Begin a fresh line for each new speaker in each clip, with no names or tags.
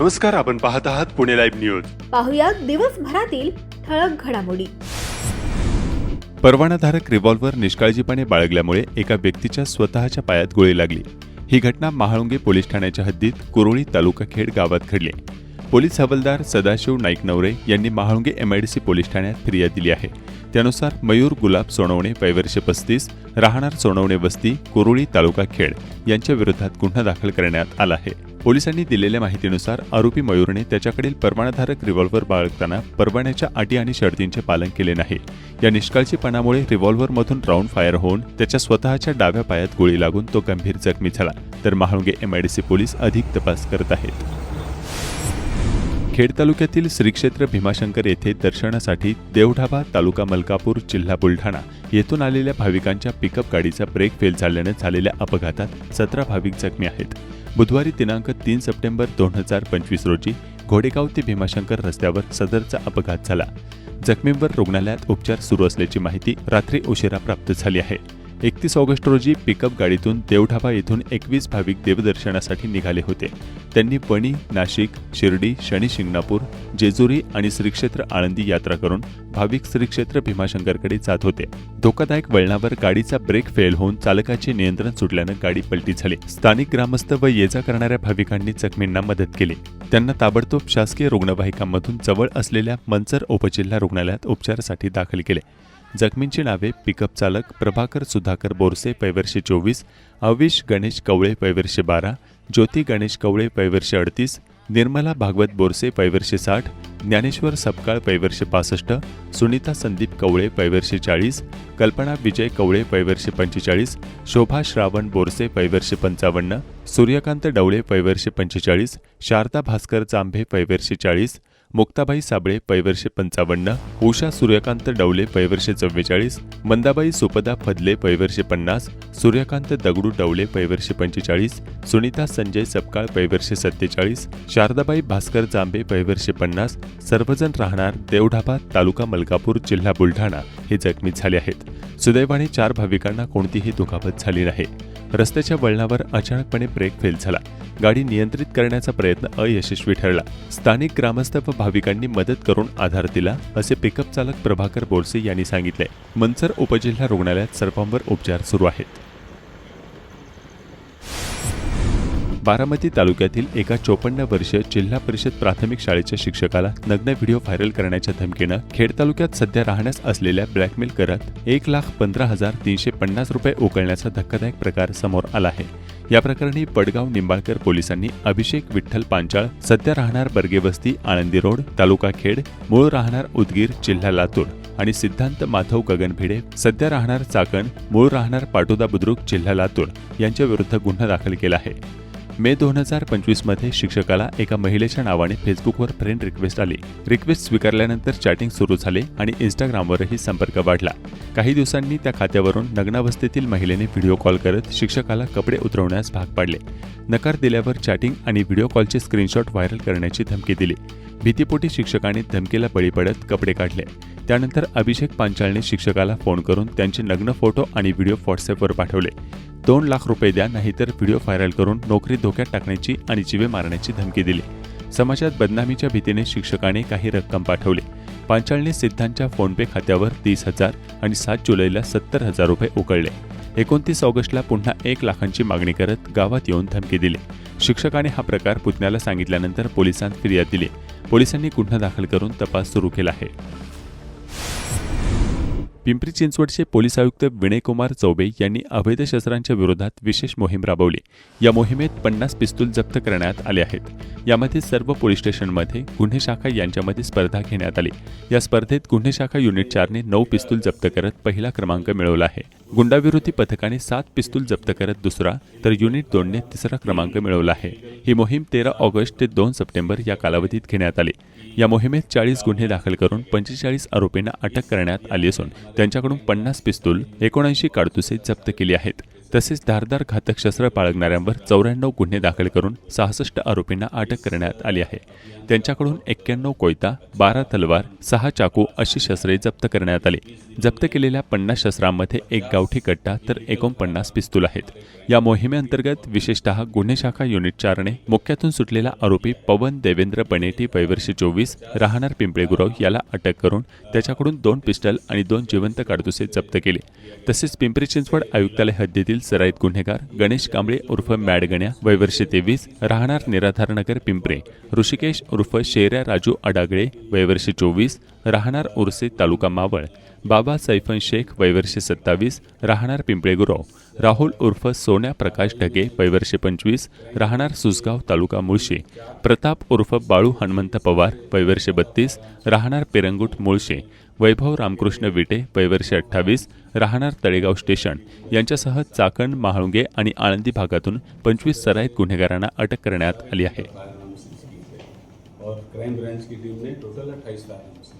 नमस्कार आपण पाहत आहात पुणे लाईव्ह न्यूज.
पाहुयात दिवसभरातील ठळक घडामोडी.
परवानाधारक रिव्हॉल्व्हर निष्काळजीपणे बाळगल्यामुळे एका व्यक्तीच्या स्वतःच्या पायात गोळी लागली. ही घटना महाळुंगे पोलीस ठाण्याच्या हद्दीत कुरोळी तालुका खेड गावात घडली. पोलीस हवालदार सदाशिव नाईक नवरे यांनी महाळुंगे एमआयडीसी पोलीस ठाण्यात फिर्याद दिली आहे. त्यानुसार मयूर गुलाब सोनवणे वैवर्षे पस्तीस राहणार सोनवणे वस्ती कुरुळी तालुका खेड यांच्या विरोधात गुन्हा दाखल करण्यात आला आहे. पोलिसांनी दिलेल्या माहितीनुसार आरोपी मयूरने त्याच्याकडील परवानाधारक रिव्हॉल्व्हर बाळगताना परवान्याच्या अटी आणि शर्तींचे पालन केले नाही. या निष्काळजीपणामुळे रिव्हॉल्व्हरमधून राऊंड फायर होऊन त्याच्या स्वतःच्या डाव्या पायात गोळी लागून तो गंभीर जखमी झाला. तर महाळुंगे एमआयडीसी पोलीस अधिक तपास करत आहेत. खेड तालुक्यातील श्रीक्षेत्र भीमाशंकर येथे दर्शनासाठी देवढाबा तालुका मलकापूर जिल्हा बुलढाणा येथून आलेल्या भाविकांच्या पिकअप गाडीचा ब्रेक फेल झाल्यानं झालेल्या अपघातात सतरा भाविक जखमी आहेत. बुधवारी दिनांक तीन सप्टेंबर दोन हजार पंचवीस रोजी घोडेगाव ते भीमाशंकर रस्त्यावर सदरचा अपघात झाला. जखमींवर रुग्णालयात उपचार सुरू असल्याची माहिती रात्री उशिरा प्राप्त झाली आहे. एकतीस ऑगस्ट रोजी पिकअप गाडीतून देवढाबा येथून एकवीस भाविक देवदर्शनासाठी निघाले होते. त्यांनी पणी नाशिक शिर्डी शनी शिंगणापूर जेजुरी आणि श्रीक्षेत्र आळंदी यात्रा करून भाविक श्रीक्षेत्र भीमाशंकरकडे जात होते. धोकादायक वळणावर गाडीचा ब्रेक फेल होऊन चालकाचे नियंत्रण सुटल्यानं गाडी पलटी झाली. स्थानिक ग्रामस्थ व ये जा करणाऱ्या भाविकांनी जखमींना मदत केली. त्यांना ताबडतोब शासकीय रुग्णवाहिकांमधून जवळ असलेल्या मंचर उपजिल्हा रुग्णालयात उपचारासाठी दाखल केले. जखमींची नावे पिकअप चालक प्रभाकर सुधाकर बोरसे पैवर्षे चोवीस अविश गणेश कवळे पैवर्षे बारा ज्योती गणेश कवळे पैवर्षे अडतीस निर्मला भागवत बोरसे पैवर्षे साठ ज्ञानेश्वर सपकाळ पैवर्षे पासष्ट सुनीता संदीप कवळे पैवर्षे चाळीस कल्पना विजय कवळे पैवर्षे पंचेचाळीस शोभा श्रावण बोरसे पैवर्षे पंचावन्न सूर्यकांत डवळे पैवर्षे पंचेचाळीस शारदा भास्कर जांभे पैवर्षे चाळीस मुक्ताबाई साबळे पैवर्षे पंचावन्न उषा सूर्यकांत डवले पैवर्षे चव्वेचाळीस मंदाबाई सुपदा फदले पैवर्षे पन्नास सूर्यकांत दगडू डवले पैवर्षे पंचेचाळीस सुनीता संजय सपकाळ पैवर्षे सत्तेचाळीस शारदाबाई भास्कर जांबे पैवर्षे पन्नास सर्वजण राहणार देवढाबा तालुका मलकापूर जिल्हा बुलढाणा. हे जखमी झाले आहेत. सुदैवाने चार भाविकांना कोणतीही दुखापत झाली नाही. रस्त्याच्या वळणावर अचानकपणे ब्रेक फेल झाला. गाडी नियंत्रित करण्याचा प्रयत्न अयशस्वी ठरला. स्थानिक ग्रामस्थ व भाविकांनी मदत करून आधार दिला असे पिकअप चालक प्रभाकर बोरसे यांनी सांगितले. मंचर उपजिल्हा रुग्णालयात सर्वांवर उपचार सुरू आहेत. बारामती तालुक्यातील एका चोपन्न वर्षीय जिल्हा परिषद प्राथमिक शाळेच्या शिक्षकाला नग्न व्हिडिओ व्हायरल करण्याच्या धमकीनं खेड तालुक्यात सध्या राहण्यास असलेल्या ब्लॅकमेल करत एक लाख पंधरा हजार तीनशे पन्नास रुपये उकळण्याचा धक्कादायक प्रकार समोर आला आहे. या प्रकरणी पडगाव निंबाळकर पोलिसांनी अभिषेक विठ्ठल पांचाळ सध्या राहणार बर्गेवस्ती आनंदी रोड तालुका खेड मूळ राहणार उदगीर जिल्हा लातूर आणि सिद्धांत माधव गगन भिडे सध्या राहणार चाकण मूळ राहणार पाटोदा बुद्रुक जिल्हा लातूर यांच्या विरुद्ध गुन्हा दाखल केला आहे. मे दोन हजार पंचवीसमध्ये शिक्षकाला एका महिलेच्या नावाने फेसबुकवर फ्रेंड रिक्वेस्ट आली. रिक्वेस्ट स्वीकारल्यानंतर चॅटिंग सुरू झाले आणि इंस्टाग्रामवरही संपर्क वाढला. काही दिवसांनी त्या खात्यावरून नग्नावस्थेतील महिलेने व्हिडिओ कॉल करत शिक्षकाला कपडे उतरवण्यास भाग पाडले. नकार दिल्यावर चॅटिंग आणि व्हिडिओ कॉलचे स्क्रीनशॉट व्हायरल करण्याची धमकी दिली. भीतीपोटी शिक्षकाने धमकीला बळी पडत कपडे काढले. त्यानंतर अभिषेक पांचाळने शिक्षकाला फोन करून त्यांचे नग्न फोटो आणि व्हिडिओ व्हॉट्सअपवर पाठवले. दोन लाख रुपये द्या नाहीतर व्हिडिओ व्हायरल करून नोकरी धोक्यात टाकण्याची आणि जीवे मारण्याची धमकी दिली. समाजात बदनामीच्या भीतीने शिक्षकाने काही रक्कम पाठवली. पांचाळने सिद्धांच्या फोनपे खात्यावर तीस हजार आणि सात जुलैला सत्तर हजार रुपये उकळले. एकोणतीस ऑगस्टला पुन्हा एक लाखांची मागणी करत गावात येऊन धमकी दिली. शिक्षकाने हा प्रकार पुतण्याला सांगितल्यानंतर पोलिसांत फिर्याद दिली. पोलिसांनी गुन्हा दाखल करून तपास सुरू केला आहे. पिंपरी चिंचवडचे पोलीस आयुक्त विनयकुमार चौबे यांनी अवैध शस्त्रांच्या विरोधात विशेष मोहीम राबवली. या मोहिमेत पन्नास पिस्तूल जप्त करण्यात आले आहेत. यामध्ये सर्व पोलीस स्टेशनमध्ये गुन्हे शाखा यांच्यामध्ये स्पर्धा घेण्यात आली. या स्पर्धेत गुन्हे शाखा युनिट चारने नऊ पिस्तूल जप्त करत पहिला क्रमांक मिळवला आहे. गुंडाविरोधी पथकाने सात पिस्तूल जप्त करत दुसरा तर युनिट दोनने तिसरा क्रमांक मिळवला आहे. ही मोहीम तेरा ऑगस्ट ते दोन सप्टेंबर या कालावधीत घेण्यात आली. या मोहिमेत चाळीस गुन्हे दाखल करून पंचेचाळीस आरोपींना अटक करण्यात आली असून त्यांच्याकडून पन्नास पिस्तूल एकोणऐंशी काडतुसे जप्त केली आहेत. तसेच धारदार घातक शस्त्र बाळगणाऱ्यांवर चौऱ्याण्णव गुन्हे दाखल करून सहासष्ट आरोपींना अटक करण्यात आली आहे. त्यांच्याकडून एक्क्याण्णव कोयता बारा तलवार सहा चाकू अशी शस्त्रे जप्त करण्यात आली. जप्त केलेल्या पन्नास शस्त्रांमध्ये एक गावठी कट्टा तर एकोणपन्नास पिस्तूल आहेत. या मोहिमेअंतर्गत विशेषतः गुन्हे शाखा युनिट चारने मुख्यातून सुटलेला आरोपी पवन देवेंद्र बनेटी वयवर्षी चोवीस राहणार पिंपळेगुरव याला अटक करून त्याच्याकडून दोन पिस्टल आणि दोन जिवंत काडतुसे जप्त केले. तसेच पिंपरी चिंचवड आयुक्तालय हद्दीतील सराईत गुन्हेगार गणेश कांबळे उर्फ मॅडगण्या वयवर्षे तेवीस राहणार निराधारनगर पिंपरे ऋषिकेश उर्फ शेऱ्या राजू अडागळे वयवर्षे चोवीस राहणार उर्से तालुका मावळ बाबा सैफन शेख वयवर्षे सत्तावीस राहणार पिंपळेगुराव राहुल उर्फ सोन्या प्रकाश ढगे वयवर्षे पंचवीस राहणार सुसगाव तालुका मुळशी. प्रताप उर्फ बाळू हनुमंत पवार वयवर्षे बत्तीस राहणार पेरंगुट मुळशे. वैभव रामकृष्ण विटे वयवर्षे अठ्ठावीस राहणार तळेगाव स्टेशन. यांच्यासह चाकण महाळुंगे आणि आळंदी भागातून पंचवीस सराईत गुन्हेगारांना अटक करण्यात आली आहे.
और क्राइम ब्रांच की टीम ने टोटल अट्ठाईस फायर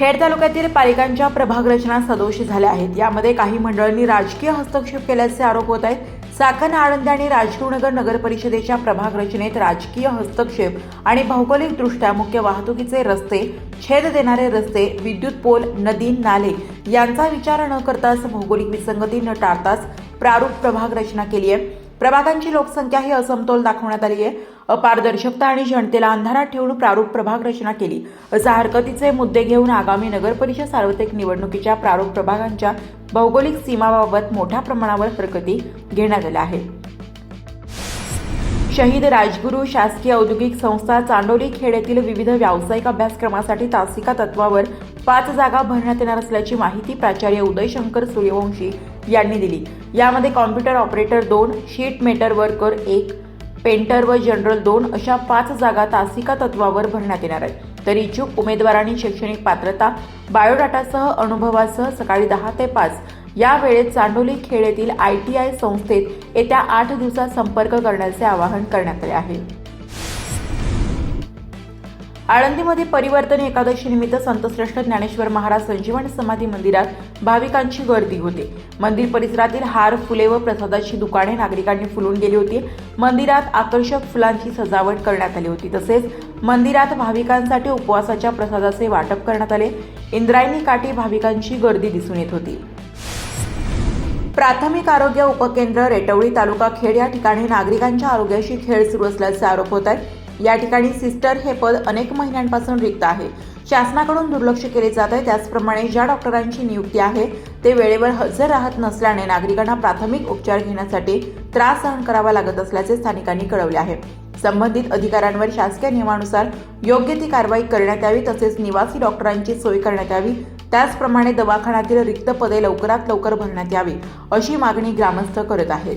खेड तालुक्यातील पालिकांच्या प्रभाग रचना सदोष झाल्या आहेत. यामध्ये काही मंडळांनी राजकीय हस्तक्षेप केल्याचे आरोप होत आहेत. साकन आळंदी आणि राजकीवनगर नगर परिषदेच्या प्रभाग रचनेत राजकीय हस्तक्षेप आणि भौगोलिकदृष्ट्या मुख्य वाहतुकीचे रस्ते छेद देणारे रस्ते विद्युत पोल नदी नाले यांचा विचार न करताच भौगोलिक विसंगती न टाळताच प्रारूप प्रभाग रचना केली आहे. प्रभागांची लोकसंख्या ही असमतोल दाखवण्यात आली आहे अपारदर्शकता आणि जनतेला अंधारात ठेवून प्रारूप प्रभाग रचना केली. असा हरकतीचे मुद्दे घेऊन आगामी नगरपरिषद सार्वत्रिक निवडणुकीच्या प्रारूप प्रभागांच्या भौगोलिक सीमाबाबत मोठ्या प्रमाणावर हरकती घेण्यात आल्या आहेत. शहीद राजगुरू शासकीय औद्योगिक संस्था चांडोली खेड येथील विविध व्यावसायिक अभ्यासक्रमासाठी तासिका तत्वावर पाच जागा भरण्यात येणार असल्याची माहिती प्राचार्य उदय शंकर सूर्यवंशी यांनी दिली. यामध्ये कॉम्प्युटर ऑपरेटर दोन शीट मेटर वर्कर एक पेंटर व जनरल दोन अशा पाच जागा तासिका तत्वावर भरण्यात येणार आहेत. तर इच्छुक उमेदवारांनी शैक्षणिक पात्रता बायोडाटासह अनुभवासह सकाळी दहा ते पाच. या वेळेत चांडोली खेळ येथील आय टी आय संस्थेत येत्या आठ दिवसात संपर्क करण्याचे आवाहन करण्यात आले आहे. आळंदीमध्ये परिवर्तन एकादशी निमित्त संतश्रेष्ठ ज्ञानेश्वर महाराज संजीवन समाधी मंदिरात भाविकांची गर्दी होती. मंदिर परिसरातील हार फुले व प्रसादाची दुकाने नागरिकांनी फुलून गेली होती. मंदिरात आकर्षक फुलांची सजावट करण्यात आली होती. तसेच मंदिरात भाविकांसाठी उपवासाच्या प्रसादाचे वाटप करण्यात आले. इंद्रायणी काठी भाविकांची गर्दी दिसून येत होती. प्राथमिक आरोग्य उपकेंद्र रेटवळी तालुका खेड या ठिकाणी नागरिकांच्या आरोग्याशी खेळ सुरू असल्याचे आरोप होत आहेत. या ठिकाणी सिस्टर हे पद अनेक महिन्यांपासून रिक्त आहे. शासनाकडून दुर्लक्ष केले जात आहे. त्याचप्रमाणे ज्या डॉक्टरांची नियुक्ती आहे ते वेळेवर हजर राहत नसल्याने नागरिकांना प्राथमिक उपचार घेण्यासाठी त्रास सहन करावा लागत असल्याचे स्थानिकांनी कळवले आहे. संबंधित अधिकाऱ्यांवर शासकीय नियमानुसार योग्य ती कारवाई करण्यात यावी तसेच निवासी डॉक्टरांची सोय करण्यात यावी. त्याचप्रमाणे दवाखान्यातील रिक्त पदे लवकरात लवकर भरण्यात यावी अशी मागणी ग्रामस्थ करत आहेत.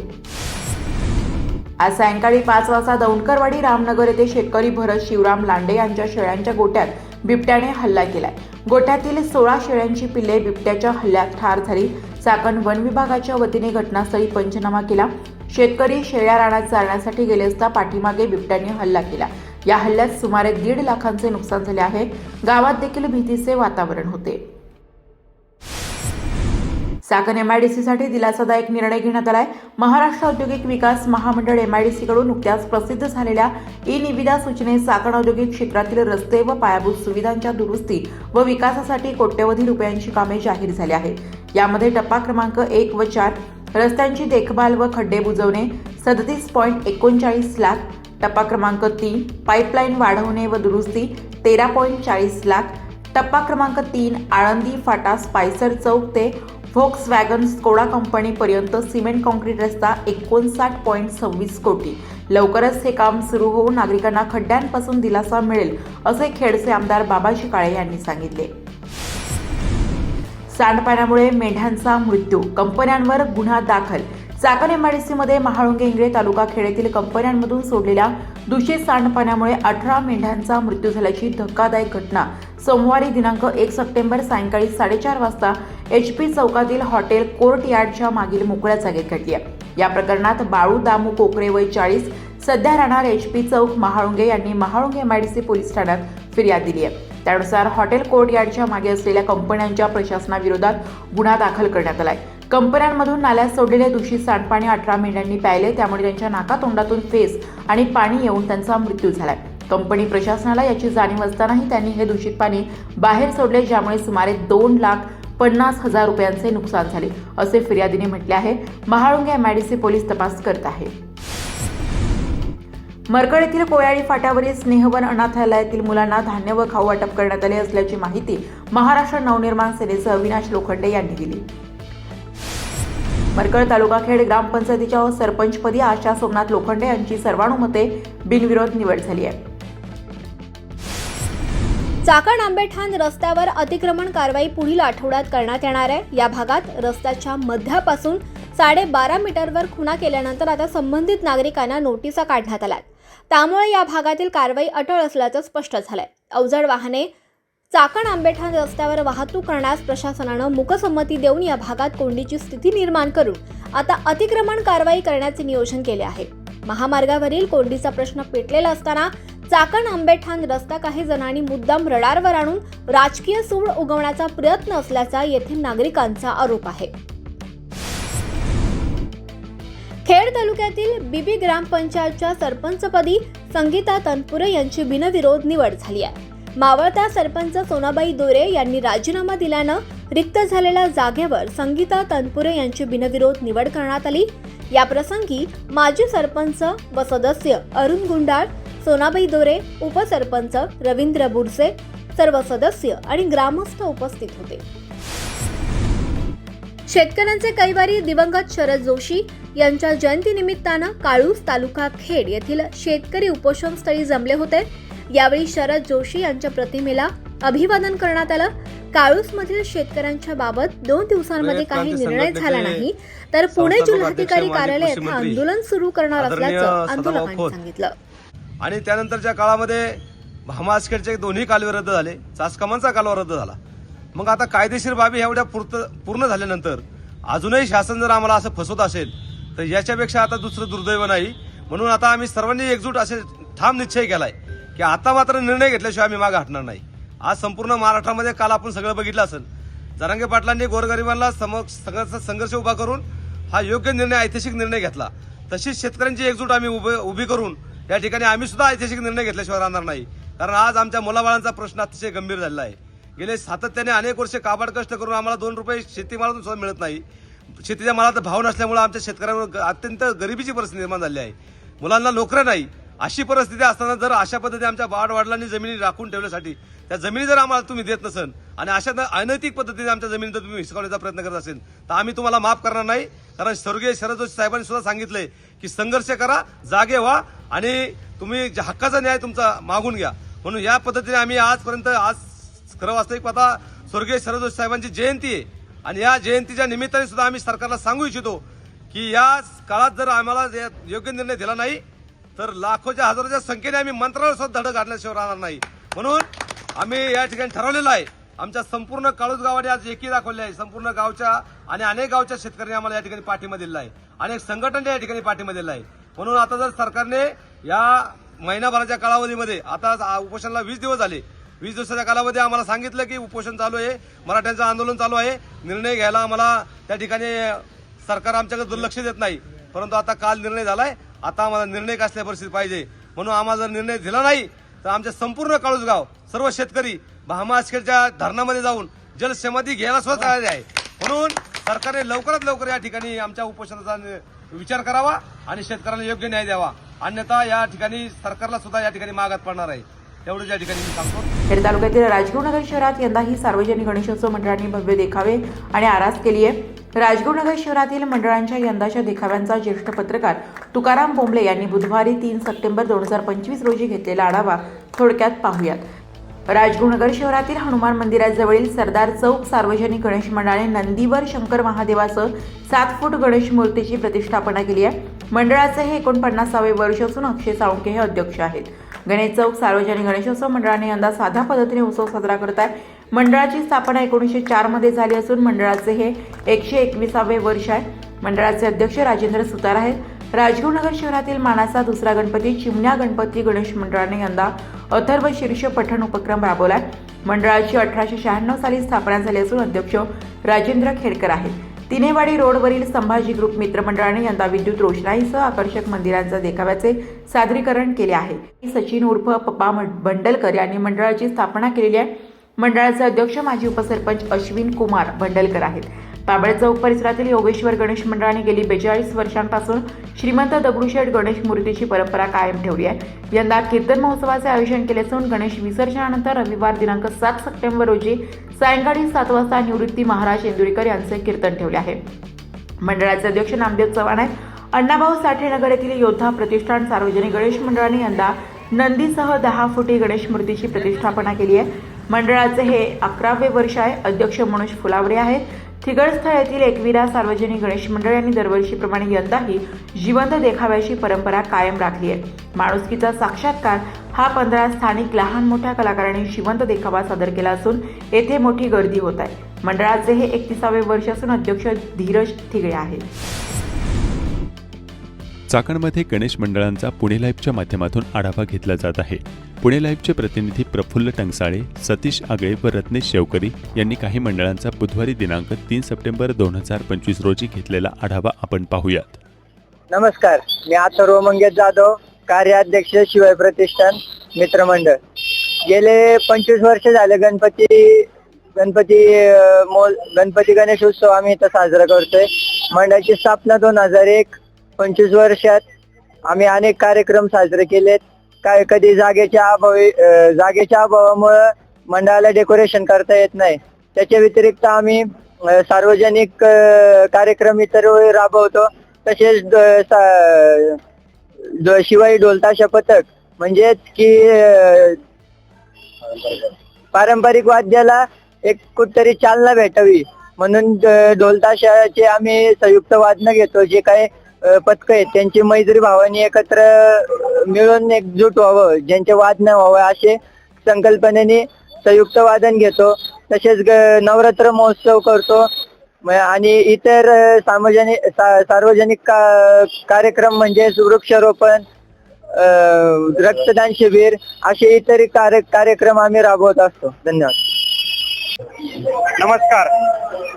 आज सायंकाळी पाच वाजता दौंडकरवाडी रामनगर येथे शेतकरी भरत शिवराम लांडे यांच्या शेळ्यांच्या गोट्यात बिबट्याने हल्ला केलाय. गोठ्यातील सोळा शेळ्यांची पिल्ले बिबट्याच्या हल्ल्यात ठार झाली. चाकण वन विभागाच्या वतीने घटनास्थळी पंचनामा केला. शेतकरी शेळ्या रानात चालण्यासाठी गेले असता पाठीमागे बिबट्याने हल्ला केला. या हल्ल्यात सुमारे दीड लाखांचे नुकसान झाले आहे. गावात देखील भीतीचे वातावरण होते. चाकण एमआयडीसीसाठी दिलासादायक निर्णय घेण्यात आलाय. महाराष्ट्र औद्योगिक विकास महामंडळ एमआयडीसीकडून नुकत्याच प्रसिद्ध झालेल्या ई निविदा सूचनेत चाकण औद्योगिक क्षेत्रातील रस्ते व पायाभूत सुविधांच्या दुरुस्ती व विकासासाठी कोट्यवधी रुपयांची कामे जाहीर झाली आहेत. यामध्ये टप्पा क्रमांक एक व चार रस्त्यांची देखभाल व खड्डे बुजवणे सदतीस पॉईंट एकोणचाळीस लाख टप्पा क्रमांक तीन पाईपलाईन वाढवणे व दुरुस्ती तेरा पॉईंट चाळीस लाख टप्पा क्रमांक तीन आळंदी फाटा स्पायसर चौक ते व्होक्स वॅगन स्कोडा कंपनीपर्यंत सिमेंट कॉन्क्रीट रस्ता एकोणसाठ पॉईंट सव्वीस कोटी. लवकरच हे काम सुरू होऊन नागरिकांना खड्ड्यांपासून दिलासा मिळेल असे खेडचे आमदार बाबाजी काळे यांनी सांगितले. सांडपाण्यामुळे मेंढ्यांचा मृत्यू कंपन्यांवर गुन्हा दाखल. चाकण एमआयडीसीमध्ये महाळुंगे इंगळे तालुका खेड्यातील कंपन्यांमधून सोडलेल्या दूषित सांडपाण्यामुळे अठरा मेंढ्यांचा मृत्यू झाल्याची धक्कादायक घटना सोमवारी दिनांक एक सप्टेंबर सायंकाळी साडेचार वाजता एच पी चौकातील हॉटेल कोर्ट यार्डच्या मागील मोकळ्या जागेत घडली आहे. या प्रकरणात बाळू दामू कोकरे वय चाळीस सध्या राहणार एच पी चौक महाळुंगे यांनी महाळुंगे एमआयडीसी पोलीस ठाण्यात फिर्याद दिली आहे. त्यानुसार हॉटेल कोर्ट यार्डच्या मागे असलेल्या कंपन्यांच्या प्रशासनाविरोधात गुन्हा दाखल करण्यात आलाय. कंपन्यांमधून नाल्यात सोडलेले दूषित सांडपाणी अठरा मेंढ्यांनी प्यायले त्यामुळे त्यांच्या नाकातोंडातून फेस आणि पाणी येऊन त्यांचा मृत्यू झालाय. कंपनी प्रशासनाला याची जाणीव असतानाही त्यांनी हे दूषित पाणी बाहेर सोडले ज्यामुळे सुमारे दोन लाख पन्नास हजार रुपयांचे नुकसान झाले असे फिर्यादीने म्हटले आहे. महाळुंगे एमआयडीसी पोलीस तपास करत आहे. मरकड येथील कोयाळी फाट्यावरील स्नेहवन अनाथालयातील मुलांना धान्य व खाऊ वाटप करण्यात आले असल्याची माहिती महाराष्ट्र नवनिर्माण सेनेचे अविनाश लोखंडे यांनी दिली. मरकड तालुका खेड ग्रामपंचायतीच्या सरपंचपदी आशा सोमनाथ लोखंडे यांची सर्वानुमते बिनविरोध निवड झाली आहे.
चाकण आंबेठाण रस्त्यावर अतिक्रमण कारवाई पुढील आठवड्यात करण्यात येणार आहे. या भागात रस्त्याच्या मध्यापासून साडेबारा मीटरवर खुणा केल्यानंतर आता संबंधित नागरिकांना नोटिसा काढण्यात आल्या त्यामुळे या भागातील कारवाई अटळ असल्याचं स्पष्ट झालंय. अवजड वाहने चाकण आंबेठाण रस्त्यावर वाहतूक करण्यास प्रशासनानं मुकसंमती देऊन या भागात कोंडीची स्थिती निर्माण करून आता अतिक्रमण कारवाई करण्याचे नियोजन केले आहे. महामार्गावरील कोंडीचा प्रश्न पेटलेला असताना चाकण आंबेठाण रस्ता काही जणांनी मुद्दाम रडारवर आणून राजकीय सूड उगवण्याचा प्रयत्न असल्याचा येथील नागरिकांचा आरोप आहे. खेड तालुक्यातील बीबी ग्रामपंचायतच्या सरपंचपदी संगीता तनपुरे यांची बिनविरोध निवड झाली आहे. मावळता सरपंच सोनाबाई दोरे यांनी राजीनामा दिल्यानं रिक्त झालेल्या जागेवर संगीता तनपुरे यांची बिनविरोध निवड करण्यात आली. याप्रसंगी माजी सरपंच व सदस्य अरुण गुंडाळ सोनाबाई दोरे उपसरपंच रवींद्र बुरसे सर्व सदस्य आणि ग्रामस्थ उपस्थित होते. शेतकऱ्यांचे कैवारी दिवंगत शरद जोशी यांच्या जयंतीनिमित्तानं काळूस तालुका खेड येथील शेतकरी उपोषण स्थळी जमले होते. यावेळी शरद जोशी यांच्या प्रतिमेला अभिवादन करण्यात आलं. काळूस मधील शेतकऱ्यांच्या बाबत दोन दिवसांमध्ये काही निर्णय झाला नाही. तर पुणे जिल्हाधिकारी
अध्यक्ष, माजी
कार्यालय येथे
कृषी मंत्री
आंदोलन सुरू करणार असल्याचं आंदोलकांनी. सांगितलं.
आणि त्यानंतरच्या काळामध्ये भामासखेडचे दोन्ही कालवे रद्द झाले. चासकमांचा कालवा रद्द झाला. मग आता कायदेशीर बाबी एवढ्या पूर्ण झाल्यानंतर अजूनही शासन जर आम्हाला असं फसवत असेल तर याच्यापेक्षा आता दुसरं दुर्दैव नाही. म्हणून आता आम्ही सर्वांनी एकजूट असे ठाम निश्चय केलाय की आता मात्र निर्णय घेतल्याशिवाय आम्ही मागे हटणार नाही. आज संपूर्ण महाराष्ट्रामध्ये काल आपण सगळं बघितलं असेल. जरांगे पाटलांनी गोरगरिबांना समक्ष संघर्ष संघर्ष उभा करून हा योग्य निर्णय ऐतिहासिक निर्णय घेतला. तशीच शेतकऱ्यांची एकजूट आम्ही उभे उभी करून या ठिकाणी आम्ही सुद्धा ऐतिहासिक निर्णय घेतल्याशिवाय राहणार नाही. कारण आज आमच्या मुलाबाळांचा प्रश्न अतिशय गंभीर झालेला आहे. गेले सातत्याने अनेक वर्ष काबाड कष्ट करून आम्हाला दोन रुपये शेतीमालातून सुद्धा मिळत नाही. शेतीच्या मालात भाव नसल्यामुळे आमच्या शेतकऱ्यांवर ग- अत्यंत गरिबीची परिस्थिती निर्माण झाली आहे. मुलांना नोकऱ्या नाही. अशी परिस्थिती असताना जर अशा पद्धतीने आमच्या वाडवडिलांनी जमिनी राखून ठेवण्यासाठी त्या जमिनी जर आम्हाला तुम्ही देत नसेल आणि अशा अनैतिक पद्धतीने आमच्या जमिनी जर तुम्ही हिसकावण्याचा प्रयत्न करत असेल तर आम्ही तुम्हाला माफ करणार नाही. कारण स्वर्गीय शरद जोशी साहेबांनी सुद्धा सांगितलंय की संघर्ष करा जागे व्हा आणि तुम्ही जे हक्काचा न्याय तुमचा मागून घ्या. म्हणून या पद्धतीने आम्ही आजपर्यंत आज खरं वास्तविक पाहता स्वर्गीय शरद जोशी साहेबांची जयंती आहे. आणि या जयंतीच्या निमित्ताने सुद्धा आम्ही सरकारला सांगू इच्छितो की या काळात जर आम्हाला योग्य निर्णय दिला नाही तर लाखोच्या हजारोच्या संख्येने आम्ही मंत्रालय सुद्धा धडक घालण्याशिवाय राहणार नाही. म्हणून आम्ही या ठिकाणी ठरवलेलं आहे आमच्या संपूर्ण काळूस गावाने आज एकी दाखवली आहे. संपूर्ण गावच्या आणि अनेक गावच्या शेतकऱ्यांनी आम्हाला या ठिकाणी पाठिंबा दिलेला आहे. अनेक संघटनांनी या ठिकाणी पाठिंबा दिला आहे. म्हणून आता जर सरकारने या महिनाभराच्या कालावधीमध्ये आता उपोषणाला वीस दिवस झाले. वीस दिवसाच्या कालावधी आम्हाला सांगितलं की उपोषण चालू आहे मराठ्यांचं आंदोलन चालू आहे. निर्णय घ्यायला आम्हाला त्या ठिकाणी सरकार आमच्याकडे दुर्लक्ष देत नाही. परंतु आता काल निर्णय झालाय. आता आम्हाला निर्णय कसल्या परिस्थिती पाहिजे? म्हणून आम्हाला जर निर्णय दिला नाही तर आमच्या संपूर्ण काळूसगाव सर्व शेतकरी भामासखेडच्या धरणामध्ये जाऊन जलसमाधी घ्यायला सुद्धा तयार आहे. म्हणून सरकारने लवकरात लवकर या ठिकाणी आमच्या उपोषणाचा विचार करावा आणि शेतकऱ्यांना योग्य न्याय द्यावा. अन्यथा या ठिकाणी सरकारला सुद्धा या ठिकाणी मागात पडणार आहे. ठिकाणी मी सांगतो.
खेड तालुक्यातील राजगुरुनगर शहरात यंदाही सार्वजनिक गणेशोत्सव मंडळांनी भव्य देखावे आणि आरास केली आहे राजगुरुनगर शहरातील मंडळांच्या यंदाच्या देखाव्यांचा ज्येष्ठ पत्रकार तुकाराम बोंबले यांनी बुधवारी तीन सप्टेंबर दोन हजार पंचवीस रोजी घेतलेला आढावा थोडक्यात पाहूयात. राजगुरुनगर शहरातील हनुमान मंदिराजवळील सरदार चौक सार्वजनिक गणेश मंडळाने नंदीवर शंकर महादेवासह सात फूट गणेश मूर्तीची प्रतिष्ठापना केली आहे. मंडळाचे हे एकोणपन्नासावे वर्ष असून अक्षय साळुंके हे अध्यक्ष आहेत. गणेश चौक सार्वजनिक गणेशोत्सव मंडळाने यंदा साध्या पद्धतीने उत्सव साजरा करत आहे. मंडळाची स्थापना एकोणीसशे चारमध्ये झाली असून मंडळाचे हे एकशे एकविसावे वर्ष आहे. मंडळाचे अध्यक्ष राजेंद्र सुतार आहेत. राजगुरुनगर शहरातील मानाचा दुसरा गणपती चिमण्या गणपती गणेश मंडळाने यंदा अथर्व शीर्ष पठण उपक्रम राबवलाय. मंडळाची अठराशे शहाण्णव साली स्थापना झाली असून अध्यक्ष राजेंद्र खेडकर आहेत. तिनेवाडी रोडवरील संभाजी ग्रुप मित्रमंडळाने यंदा विद्युत रोषणाईसह आकर्षक मंदिरांच्या देखाव्याचे सादरीकरण केले आहे. सचिन उर्फ पप्पा बंडलकर यांनी मंडळाची स्थापना केलेली आहे. मंडळाचे अध्यक्ष माजी उपसरपंच अश्विन कुमार बंडलकर आहेत. पाबळ चौक परिसरातील योगेश्वर गणेश मंडळाने गेली बेचाळीस वर्षांपासून श्रीमंत दगडूशेठ गणेश मूर्तीची परंपरा कायम ठेवली आहे. यंदा कीर्तन महोत्सवाचे आयोजन केले असून गणेश विसर्जनानंतर रविवार दिनांक सात सप्टेंबर रोजी सायंकाळी सात वाजता निवृत्ती महाराज इंदुरीकर यांचे कीर्तन ठेवले आहे. मंडळाचे अध्यक्ष नामदेव चव्हाण आहेत. अण्णाभाऊ साठे नगर येथील योद्धा प्रतिष्ठान सार्वजनिक गणेश मंडळाने यंदा नंदीसह दहा फुटी गणेश मूर्तीची प्रतिष्ठापना केली आहे. मंडळाचे हे अकरावे वर्ष आहे. अध्यक्ष मनोज फुलावरे आहेत. थिगडस्थळ येथील एकविरा सार्वजनिक गणेश मंडळ यांनी दरवर्षीप्रमाणे यंदाही जिवंत देखाव्याची परंपरा कायम राखली आहे. माणुसकीचा साक्षात्कार हा पंधरा स्थानिक लहान मोठ्या कलाकारांनी जिवंत देखावा सादर केला असून येथे मोठी गर्दी होत आहे. मंडळाचे हे एकतीसावे वर्ष असून अध्यक्ष धीरज थिगळे आहेत.
चाकणमध्ये गणेश मंडळांचा पुणे लाईव्हच्या माध्यमातून आढावा घेतला जात आहे. पुणे लाईव्हचे प्रतिनिधी प्रफुल्ल टंगसाळे सतीश आगळे व रत्नेश शेवकरी यांनी काही मंडळांचा बुधवारी दिनांक तीन सप्टेंबर दोन हजार पंचवीस रोजी घेतलेला आढावा आपण पाहूयात.
नमस्कार मी अथर्व मंगेश जाधव कार्याध्यक्ष शिवाय प्रतिष्ठान मित्रमंडळ. गेले पंचवीस वर्ष झाले गणपती गणपती मोल गणपती गणेश उत्सव आम्ही इथं साजरा करतोय. मंडळाची स्थापना दोन हजार एक पंचवीस वर्षात आम्ही अनेक कार्यक्रम साजरे केलेत. काय कधी जागेच्या अभावी जागेच्या अभावामुळं मंडळाला डेकोरेशन करता येत नाही. त्याच्या व्यतिरिक्त आम्ही सार्वजनिक कार्यक्रम इतर राबवतो. तसेच शिवाई शिवाय ढोलताशा पथक म्हणजेच की पारंपरिक वाद्याला एक कुठतरी चालना भेटावी. म्हणून ढोलताशाचे आम्ही संयुक्त वादन घेतो. जे काही पथक आहेत. त्यांची मैत्री भावानी एकत्र मिळून एकजूट व्हावं. ज्यांचे वादन व्हावं असे संकल्पनेने संयुक्त वादन घेतो. तसेच नवरात्र महोत्सव करतो. आणि इतर सार्वजनिक सा- सार्वजनिक का- कार्यक्रम म्हणजे वृक्षारोपण रक्तदान शिबिर असे इतर कार्य कार्यक्रम आम्ही राबवत असतो. धन्यवाद.
नमस्कार.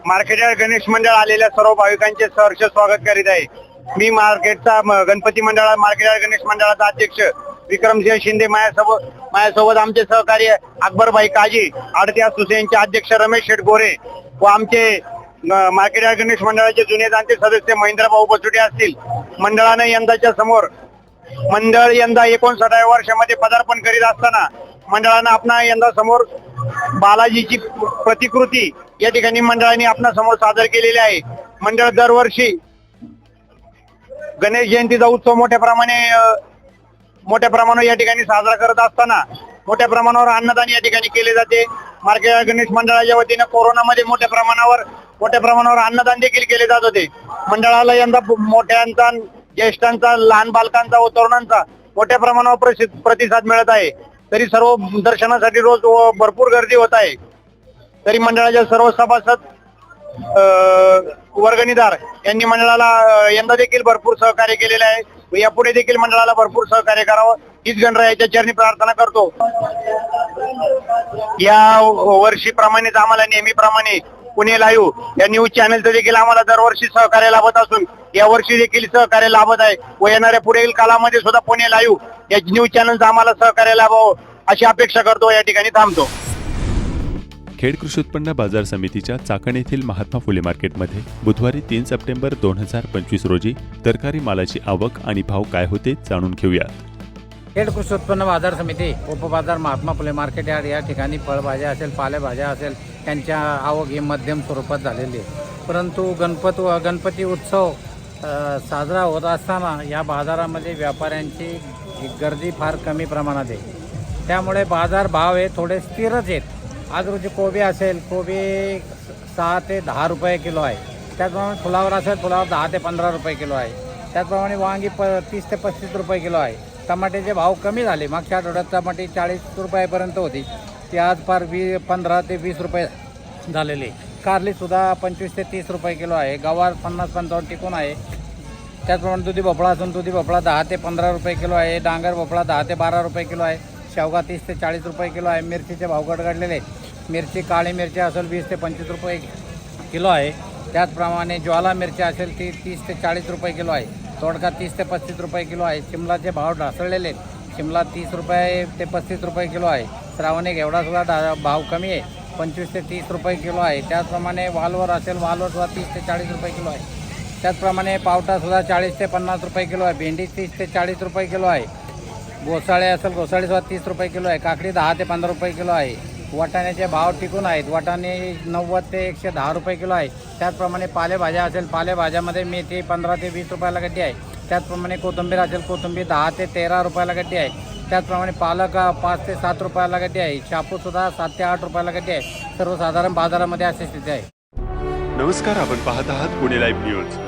मार्केट गणेश मंडळ आलेल्या सर्व भाविकांचे सहर्ष स्वागत करीत आहे. मी मार्केटचा गणपती मंडळा मार्केट गणेश मंडळाचा अध्यक्ष विक्रमसिंह शिंदे. माझ्यासोबत माझ्यासोबत आमचे सहकार्य अकबरभाई काजी आडत्या सुसेनचे अध्यक्ष रमेश शेठ गोरे व आमचे मार्केट गणेश मंडळाचे जुने जाणते सदस्य महेंद्रभाऊ बसुटे असतील. मंडळाने यंदाच्या समोर मंडळ यंदा एकोणसाठाव्या वर्षामध्ये पदार्पण करीत असताना मंडळानं आपणा यंदा समोर बालाजीची प्रतिकृती या ठिकाणी मंडळाने आपणा समोर सादर केलेली आहे. मंडळ दरवर्षी गणेश जयंतीचा उत्सव मोठ्या प्रमाणे मोठ्या प्रमाणावर या ठिकाणी साजरा करत असताना मोठ्या प्रमाणावर अन्नदान या ठिकाणी केले जाते. मार्केट गणेश मंडळाच्या वतीने कोरोनामध्ये मोठ्या प्रमाणावर मोठ्या प्रमाणावर अन्नदान देखील केले जात होते. मंडळाला यंदा मोठ्यांचा ज्येष्ठांचा लहान बालकांचा व तरुणांचा मोठ्या प्रमाणावर प्रतिसाद मिळत आहे. तरी सर्व दर्शनासाठी रोज भरपूर गर्दी होत आहे. तरी मंडळाच्या सर्व सभासद अ, वर्गणीदार यांनी मंडळाला यंदा देखील भरपूर सहकार्य केलेले आहे. यापुढे देखील मंडळाला भरपूर सहकार्य करावं. हीच गणरायाच्या चरणी प्रार्थना करतो. या वर्षीप्रमाणेच आम्हाला नेहमीप्रमाणे पुणे लाईव्ह या न्यूज चॅनलचं देखील आम्हाला दरवर्षी सहकार्य लाभत असून या वर्षी देखील सहकार्य लाभत आहे. व येणाऱ्या पुढील कालामध्ये सुद्धा पुणे लाईव्ह या न्यूज चॅनलचं आम्हाला सहकार्य लाभावं अशी अपेक्षा करतो. या ठिकाणी थांबतो.
खेड कृषी उत्पन्न बाजार समितीच्या चाकण येथील महात्मा फुले मार्केटमध्ये बुधवारी तीन सप्टेंबर दोन हजार पंचवीस रोजी तरकारी मालाची आवक आणि भाव काय होते जाणून घेऊयात.
खेड कृषी उत्पन्न बाजार समिती उपबाजार महात्मा फुले मार्केट यार्ड या ठिकाणी फळभाज्या असेल पालेभाज्या असेल त्यांच्या आवक ही मध्यम स्वरूपात झालेली आहे. परंतु गणपत गणपती उत्सव साजरा होत असताना या बाजारामध्ये व्यापाऱ्यांची गर्दी फार कमी प्रमाणात आहे. त्यामुळे बाजार भाव हे थोडे स्थिरच आहेत. आज रोजी कोबी असेल कोबी सहा ते दहा रुपये किलो आहे. त्याचप्रमाणे फुलावर असेल फुलावर दहा ते पंधरा रुपये किलो आहे. त्याचप्रमाणे वांगी प तीस ते पस्तीस रुपये किलो आहे. टमाट्याचे भाव कमी झाले. मागच्या आठवड्यात टमाटे चाळीस रुपयापर्यंत होती. ती आज फार वी पंधरा ते वीस रुपये झालेली. कारलीसुद्धा पंचवीस ते तीस रुपये किलो आहे. गवार पन्नास पंचावन्न टिकून आहे. त्याचप्रमाणे दुधी भोपळा असून दुधी भोपळा दहा ते पंधरा रुपये किलो आहे. डांगर भोपळा दहा ते बारा रुपये किलो आहे. शेवगा तीस ते चाळीस रुपये किलो आहे. मिरचीचे भाव गडगडलेले आहेत. मिरची काळी मिरची असेल वीस ते पंचवीस रुपये किलो आहे. त्याचप्रमाणे ज्वाला मिरची असेल ती तीस ते चाळीस रुपये किलो आहे. तोडका तीस ते पस्तीस रुपये किलो आहे. शिमलाचे भाव ढासळलेले आहेत. शिमला तीस रुपये ते पस्तीस रुपये किलो आहे. श्रावणी घेवडासुद्धा डा भाव कमी आहे. पंचवीस ते तीस रुपये किलो आहे. त्याचप्रमाणे वालवर असेल वालवरसुद्धा तीस ते चाळीस रुपये किलो आहे. त्याचप्रमाणे पावटासुद्धा चाळीस ते पन्नास रुपये किलो आहे. भेंडी तीस ते चाळीस रुपये किलो आहे. घोसाळे असेल घोसाळीसुद्धा तीस रुपये किलो आहे. काकडी दहा ते पंधरा रुपये किलो आहे. वाटाण्याचे भाव टिकून आहेत. वाटाणे नव्वद ते एकशे दहा रुपये किलो आहे. त्याचप्रमाणे पालेभाज्या असेल पालेभाज्यामध्ये मेथी पंधरा ते वीस रुपयाला गड्डी आहे. त्याचप्रमाणे कोथिंबीर असेल कोथिंबीर दहा ते तेरा रुपयाला गड्डी आहे. त्याचप्रमाणे पालक पाच ते सात रुपयाला गड्डी आहे. शापूसुद्धा सात ते आठ रुपयाला गड्डी आहे. सर्वसाधारण बाजारामध्ये अशी स्थिती आहे.
नमस्कार आपण पाहत आहात पुणे लाईव्ह न्यूज